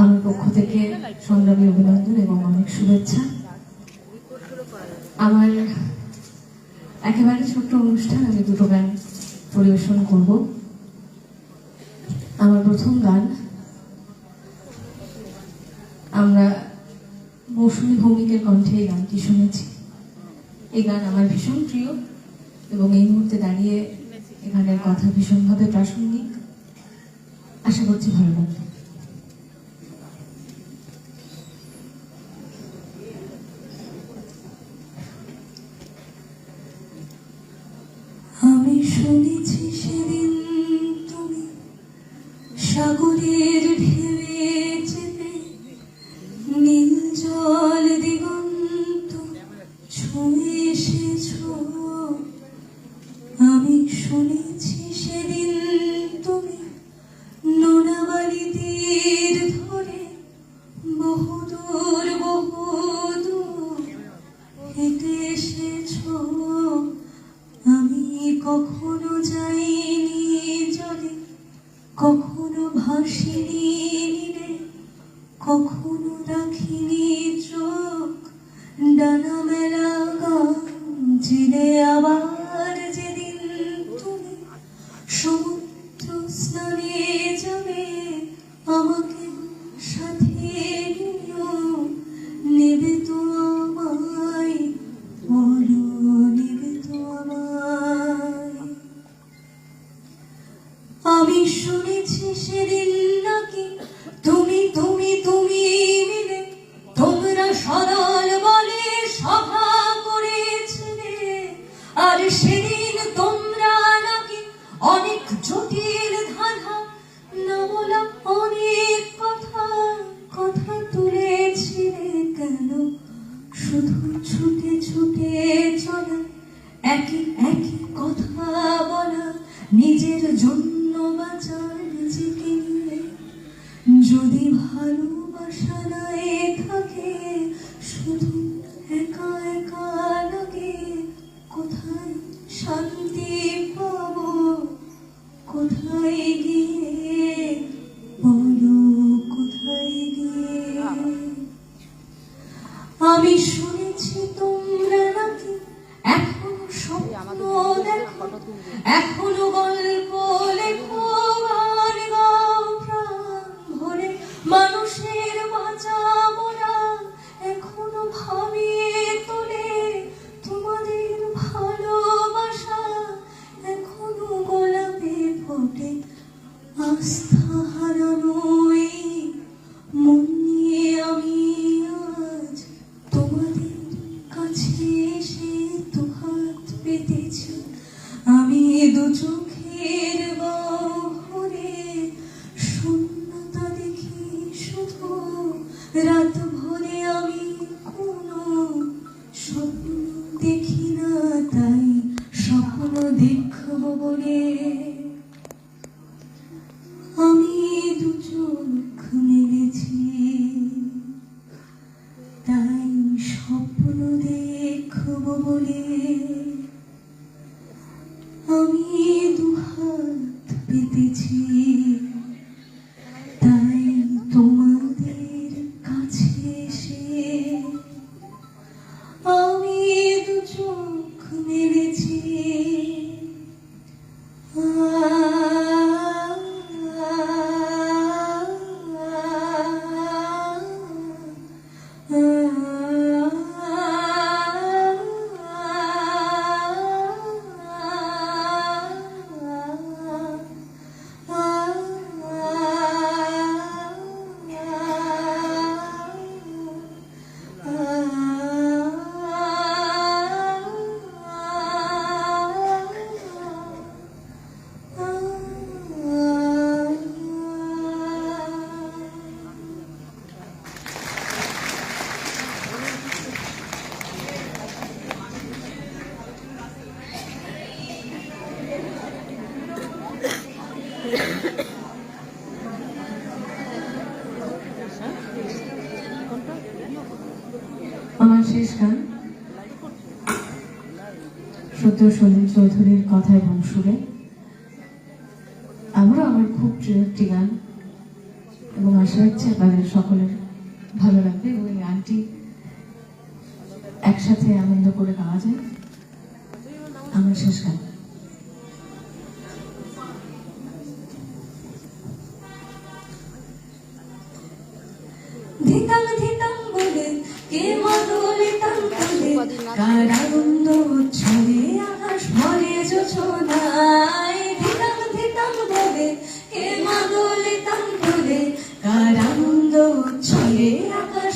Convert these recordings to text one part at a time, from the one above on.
আমার পক্ষ থেকে সংগ্রামী অভিনন্দন এবং অনেক শুভেচ্ছা। আমার একেবারে ছোট্ট অনুষ্ঠান, আমি দুটো গান পরিবেশন করব। আমার প্রথম গান, আমরা মৌসুমী ভৌমিকের কণ্ঠে এই গানটি শুনেছি। এই গান আমার ভীষণ প্রিয় এবং এই মুহূর্তে দাঁড়িয়ে এখানের কথা ভীষণভাবে প্রাসঙ্গিক। আশা করছি ভালো লাগবে। সাগরের ঢেউয়ে চেপে নীল জল দিগন্ত ছুঁয়ে এসেছ। আমি শুনেছি সেদিন তুমি নোনাবালি তীর ধরে বহুদূর বহুদূর হেঁটে এসেছ। আমি কখনো যাইনি জলে, কখনো ভাসিনি কখনো রাখিনি চোখ। ডানা মেলা জিরে আবার যেদিন তুমি সমুদ্র স্নানে যাবে আমাকে শুনেছি সেদিন নাকি তুমি তুমি তুমি মিলে তোমরা সরল বলে সভা করেছিলে। আর সেদিন তোমরা নাকি অনেক জটিল ধাঁধা না অনেক কথা কথা তুলেছিলে কেন? শুধু ছুটে ছুটে চলা একই একই কথা বলা, নিজের জন্য নিজেকে যদি ভালোবাসা থাকে শুধু একা একা লাগে কোথায় শান্তি পাবো? কোথায় গিয়ে বলো কোথায় গিয়ে? আমি শুনেছি তোমরা নাকি এখনও স্বপ্ন দেখো এখনও গল্প দু চোখের গহরে শূন্যতা দেখি শুধু। রাত আমি কোনো স্বপ্ন দেখি না, তাই স্বপ্ন দেখব বলে। আমি দু চোখ মেলেছি তাই স্বপ্ন দেখব বলে। শেষ গান। সত্য সলিল চৌধুরীর কথা এবং সুরে আমারও আমার খুব প্রিয় একটি গান এবং আশা রাখছি আপনাদের সকলের ভালো লাগবে এবং এই গানটি একসাথে আনন্দ করে গাওয়া যায়। আমার শেষ গান। ধিতাং ধিতাং বলে কে মাদলে তাং বলে কার আনন্দ উচ্ছলে আকাশ বলে আকাশ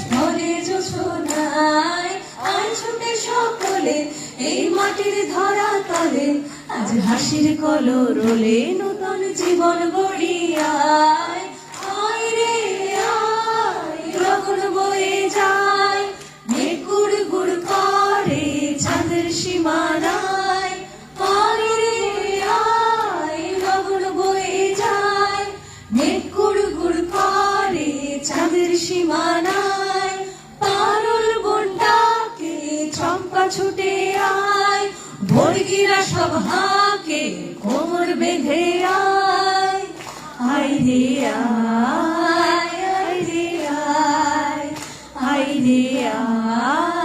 আয় ছুটে সকলে, এই মাটির ধরা আজ হাসির কলরলে নতুন জীবন গড়িয়ায়। সীমানায় আয় রে আয় লগন বয়ে যায়। মেঘ গুড় করে চাঁদের সীমানায়, পারুল বন্ডাকে চম্পা ছুটে আয়। ভর্গিরা সব হাকে কোমর বেঁধে আয়। আয় রে আয় আয় রে আয় আয় রে আয়।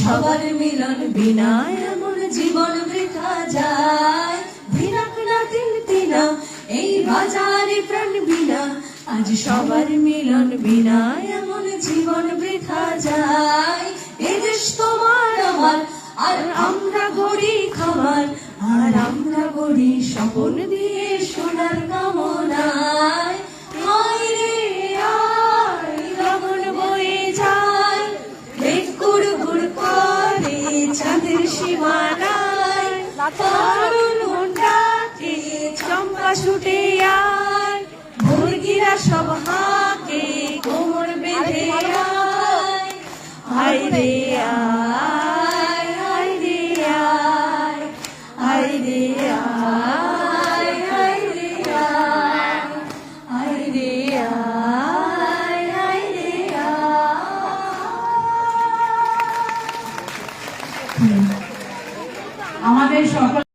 সবার মিলন বিনা এমন জীবন বৃথা যায়। ভিনাং নাতিন তিনা এই বাজারে প্রাণ বিনা। আজ সবার মিলন বিনা এমন জীবন বৃথা যায়। এদেশ তোমার আমার, আর আমরা গড়ি খাবার আর আমরা গড়ি স্বপন দিয়ে ছুটে আর মুরগিরা সব হাঁকে কোমর বেঁধে আয়। রে আয়।